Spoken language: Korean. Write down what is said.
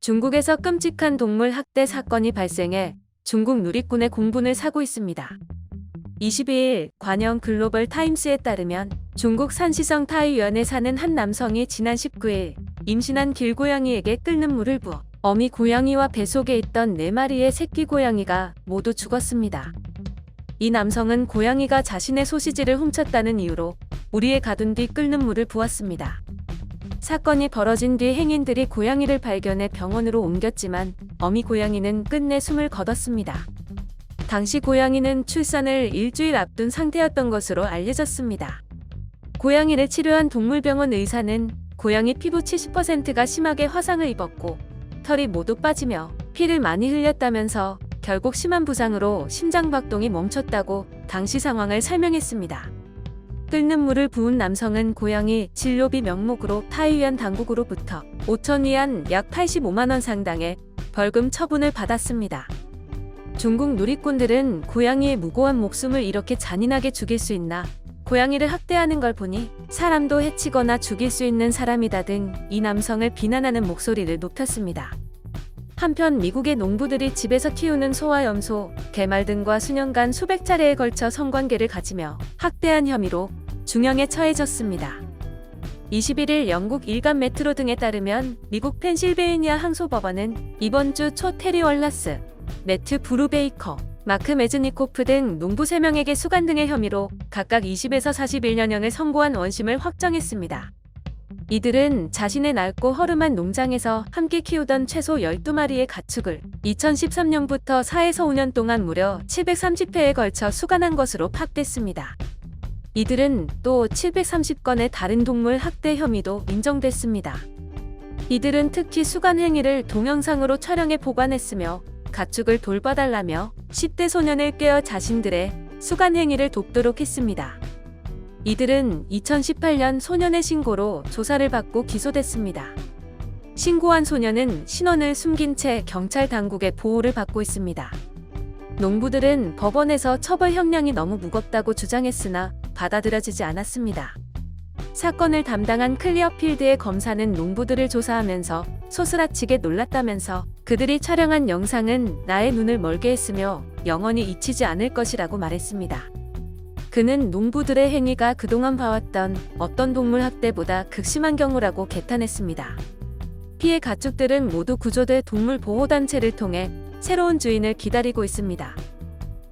중국에서 끔찍한 동물 학대 사건이 발생해 중국 누리꾼의 공분을 사고 있습니다. 22일 관영 글로벌 타임스에 따르면 중국 산시성 타이유안에 사는 한 남성이 지난 19일 임신한 길고양이에게 끓는 물을 부어 어미 고양이와 뱃속에 있던 4마리의 새끼 고양이가 모두 죽었습니다. 이 남성은 고양이가 자신의 소시지를 훔쳤다는 이유로 우리에 가둔 뒤 끓는 물을 부었습니다. 사건이 벌어진 뒤 행인들이 고양이를 발견해 병원으로 옮겼지만 어미 고양이는 끝내 숨을 거뒀습니다. 당시 고양이는 출산을 일주일 앞둔 상태였던 것으로 알려졌습니다. 고양이를 치료한 동물병원 의사는 고양이 피부 70%가 심하게 화상을 입었고 털이 모두 빠지며 피를 많이 흘렸다면서 결국 심한 부상으로 심장박동이 멈췄다고 당시 상황을 설명했습니다. 끓는 물을 부은 남성은 고양이 진료비 명목으로 타이유안 당국으로부터 5천 위안 약 85만 원 상당의 벌금 처분을 받았습니다. 중국 누리꾼들은 고양이의 무고한 목숨을 이렇게 잔인하게 죽일 수 있나 고양이를 학대하는 걸 보니 사람도 해치거나 죽일 수 있는 사람이다 등 이 남성을 비난하는 목소리를 높였습니다. 한편 미국의 농부들이 집에서 키우는 소와 염소, 개말 등과 수년간 수백 차례에 걸쳐 성관계를 가지며 학대한 혐의로 중형에 처해졌습니다. 21일 영국 일간 메트로 등에 따르면 미국 펜실베이니아 항소법원은 이번 주 초 테리 월라스, 매트 브루베이커, 마크 메즈니코프 등 농부 3명에게 수간 등의 혐의로 각각 20에서 41년형을 선고한 원심을 확정했습니다. 이들은 자신의 낡고 허름한 농장에서 함께 키우던 최소 12마리의 가축을 2013년부터 4에서 5년 동안 무려 730회에 걸쳐 수간한 것으로 파악됐습니다. 이들은 또 730건의 다른 동물 학대 혐의도 인정됐습니다. 이들은 특히 수간 행위를 동영상으로 촬영해 보관했으며 가축을 돌봐달라며 10대 소년을 꿰어 자신들의 수간 행위를 돕도록 했습니다. 이들은 2018년 소년의 신고로 조사를 받고 기소됐습니다. 신고한 소년은 신원을 숨긴 채 경찰 당국의 보호를 받고 있습니다. 농부들은 법원에서 처벌 형량이 너무 무겁다고 주장했으나 받아들여지지 않았습니다. 사건을 담당한 클리어필드의 검사는 농부들을 조사하면서 소스라치게 놀랐다면서 그들이 촬영한 영상은 나의 눈을 멀게 했으며 영원히 잊히지 않을 것이라고 말했습니다. 그는 농부들의 행위가 그동안 봐왔던 어떤 동물 학대보다 극심한 경우라고 개탄했습니다. 피해 가축들은 모두 구조돼 동물 보호단체를 통해 새로운 주인을 기다리고 있습니다.